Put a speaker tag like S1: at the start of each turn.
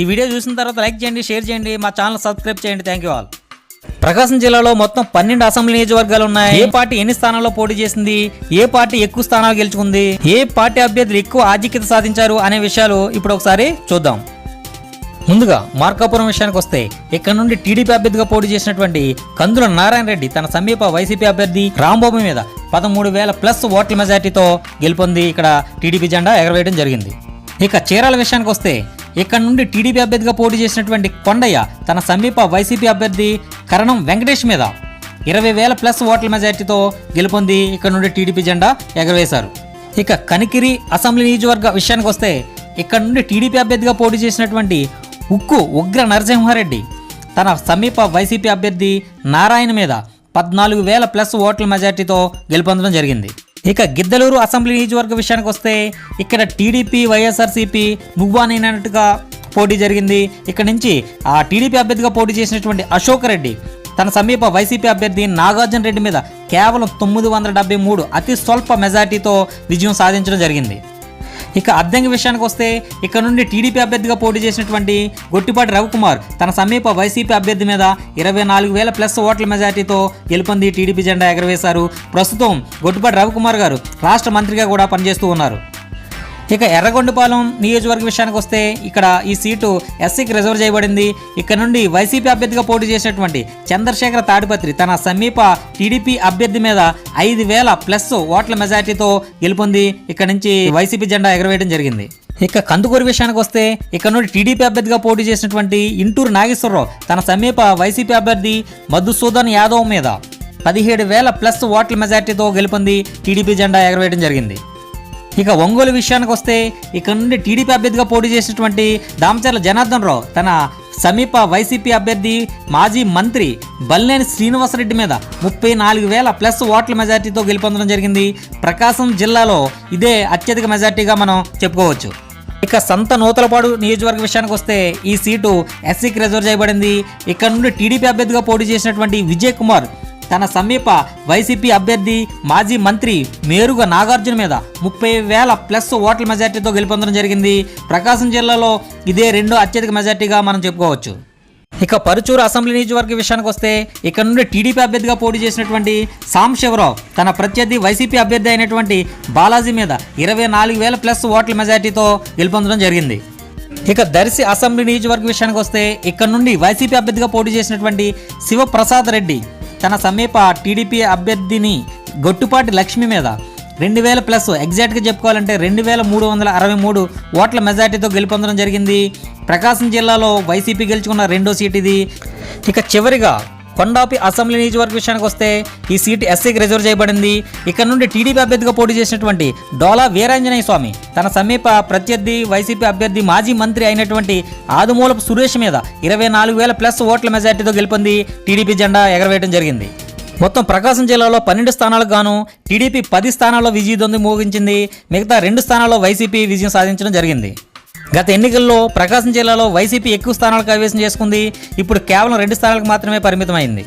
S1: ఈ వీడియో చూసిన తర్వాత లైక్ చేయండి షేర్ చేయండి మా ఛానల్ సబ్స్క్రైబ్ చేయండి. థ్యాంక్ యూ ఆల్ ప్రకాశం జిల్లాలో మొత్తం పన్నెండు అసెంబ్లీ నియోజకవర్గాలు ఉన్నాయి. ఏ పార్టీ ఎన్ని స్థానాల్లో పోటీ చేసింది? ఏ పార్టీ ఎక్కువ స్థానాలు గెలుచుకుంది? ఏ పార్టీ అభ్యర్థులు ఎక్కువ ఆధిక్యత సాధించారు అనే విషయాలు ఇప్పుడు ఒకసారి చూద్దాం. ముందుగా మార్కాపురం విషయానికి వస్తే ఇక్కడ నుండి టీడీపీ అభ్యర్థిగా పోటీ చేసినటువంటి కందుల నారాయణ రెడ్డి తన సమీప వైసీపీ అభ్యర్థి రాంబాబు మీద పదమూడు వేల ప్లస్ ఓట్ల మెజార్టీతో గెలుపొంది ఇక్కడ టీడీపీ జెండా ఎగరవేయడం జరిగింది. ఇక చీరాల విషయానికి వస్తే ఇక్కడ నుండి టీడీపీ అభ్యర్థిగా పోటీ చేసినటువంటి కొండయ్య తన సమీప వైసీపీ అభ్యర్థి కరణం వెంకటేష్ మీద ఇరవై వేల ప్లస్ ఓట్ల మెజార్టీతో గెలుపొంది ఇక్కడ నుండి టీడీపీ జెండా ఎగరవేశారు. ఇక కనికిరి అసెంబ్లీ నియోజకవర్గ విషయానికి వస్తే ఇక్కడ నుండి టీడీపీ అభ్యర్థిగా పోటీ చేసినటువంటి ఉక్కు ఉగ్ర నరసింహారెడ్డి తన సమీప వైసీపీ అభ్యర్థి నారాయణ మీద పద్నాలుగు వేల ప్లస్ ఓట్ల మెజార్టీతో గెలుపొందడం జరిగింది. ఇక గిద్దలూరు అసెంబ్లీ నియోజకవర్గ విషయానికి వస్తే ఇక్కడ టీడీపీ వైఎస్ఆర్సీపీ నువ్వానైనట్టుగా పోటీ జరిగింది. ఇక్కడ నుంచి ఆ టీడీపీ అభ్యర్థిగా పోటీ చేసినటువంటి అశోక్ రెడ్డి తన సమీప వైసీపీ అభ్యర్థి నాగార్జున రెడ్డి మీద కేవలం తొమ్మిది వందల డెబ్బై మూడు అతి స్వల్ప మెజార్టీతో విజయం సాధించడం జరిగింది. ఇక అద్దెంగి విషయానికి వస్తే ఇక్కడ నుండి టీడీపీ అభ్యర్థిగా పోటీ చేసినటువంటి గొట్టిపాటి రవికుమార్ తన సమీప వైసీపీ అభ్యర్థి మీద ఇరవై నాలుగు వేల ప్లస్ ఓట్ల మెజార్టీతో గెలుపొంది టీడీపీ జెండా ఎగరవేశారు. ప్రస్తుతం గొట్టిపాటి రవికుమార్ గారు రాష్ట్ర మంత్రిగా కూడా పనిచేస్తూ ఉన్నారు. ఇక ఎర్రగొండపాలెం నియోజకవర్గ విషయానికి వస్తే ఇక్కడ ఈ సీటు ఎస్సీకి రిజర్వ్ చేయబడింది. ఇక్కడ నుండి వైసీపీ అభ్యర్థిగా పోటీ చేసినటువంటి చంద్రశేఖర తాడిపత్రి తన సమీప టీడీపీ అభ్యర్థి మీద ఐదు వేల ప్లస్ ఓట్ల మెజార్టీతో గెలుపొంది. ఇక్కడ నుంచి వైసీపీ జెండా ఎగరవేయడం జరిగింది. ఇక కందుకూరు విషయానికి వస్తే ఇక్కడ నుండి టీడీపీ అభ్యర్థిగా పోటీ చేసినటువంటి ఇంటూరు నాగేశ్వరరావు తన సమీప వైసీపీ అభ్యర్థి మధుసూదన్ యాదవ్ మీద పదిహేడు వేల ప్లస్ ఓట్ల మెజార్టీతో గెలుపొంది. టీడీపీ జెండా ఎగరవేయడం జరిగింది. ఇక ఒంగోలు విషయానికి వస్తే ఇక్కడ నుండి టీడీపీ అభ్యర్థిగా పోటీ చేసినటువంటి దామచర్ల జనార్దన్ రావు తన సమీప వైసీపీ అభ్యర్థి మాజీ మంత్రి బల్లేని శ్రీనివాసరెడ్డి మీద ముప్పై నాలుగు వేల ప్లస్ ఓట్ల మెజార్టీతో గెలుపొందడం జరిగింది. ప్రకాశం జిల్లాలో ఇదే అత్యధిక మెజార్టీగా మనం చెప్పుకోవచ్చు. ఇక సంత నూతలపాడు నియోజకవర్గ విషయానికి వస్తే ఈ సీటు ఎస్సీకి రిజర్వ్ చేయబడింది. ఇక్కడ నుండి టీడీపీ అభ్యర్థిగా పోటీ చేసినటువంటి విజయ్ కుమార్ తన సమీప వైసీపీ అభ్యర్థి మాజీ మంత్రి మేరుగ నాగార్జున మీద ముప్పై వేల ప్లస్ ఓట్ల మెజార్టీతో గెలుపొందడం జరిగింది. ప్రకాశం జిల్లాలో ఇదే రెండో అత్యధిక మెజార్టీగా మనం చెప్పుకోవచ్చు. ఇక పరుచూరు అసెంబ్లీ నియోజకవర్గ విషయానికి వస్తే ఇక్కడ నుండి టీడీపీ అభ్యర్థిగా పోటీ చేసినటువంటి సాం శివరావు తన ప్రత్యర్థి వైసీపీ అభ్యర్థి అయినటువంటి బాలాజీ మీద ఇరవై నాలుగు వేల ప్లస్ ఓట్ల మెజార్టీతో గెలుపొందడం జరిగింది. ఇక దర్శి అసెంబ్లీ నియోజకవర్గ విషయానికి వస్తే ఇక్కడ నుండి వైసీపీ అభ్యర్థిగా పోటీ చేసినటువంటి శివప్రసాద్ రెడ్డి తన సమీప టీడీపీ అభ్యర్థిని గొట్టుపాటి లక్ష్మి మీద రెండు వేల ప్లస్ ఎగ్జాక్ట్గా చెప్పుకోవాలంటే రెండు వేల మూడు వందల అరవై మూడు ఓట్ల మెజార్టీతో గెలుపొందడం జరిగింది. ప్రకాశం జిల్లాలో వైసీపీ గెలుచుకున్న రెండో సీట్ ఇది. ఇక చివరిగా కొండాపి అసెంబ్లీ నియోజకవర్గ విషయానికి వస్తే ఈ సీటు ఎస్సీకి రిజర్వ్ చేయబడింది. ఇక్కడ నుండి టీడీపీ అభ్యర్థిగా పోటీ చేసినటువంటి డోలా వీరాంజనేయ స్వామి తన సమీప ప్రత్యర్థి వైసీపీ అభ్యర్థి మాజీ మంత్రి అయినటువంటి ఆదుమూలపు సురేష్ మీద ఇరవై నాలుగు వేల ప్లస్ ఓట్ల మెజార్టీతో గెలుపొంది టీడీపీ జెండా ఎగరవేయడం జరిగింది. మొత్తం ప్రకాశం జిల్లాలో పన్నెండు స్థానాలకు గాను టీడీపీ పది స్థానాల్లో విజయదొంది మోగించింది. మిగతా రెండు స్థానాల్లో వైసీపీ విజయం సాధించడం జరిగింది. గత ఎన్నికల్లో ప్రకాశం జిల్లాలో వైసీపీ ఎక్కువ స్థానాలు కైవసం చేసుకుంది. ఇప్పుడు కేవలం రెండు స్థానాలకు మాత్రమే పరిమితమైంది.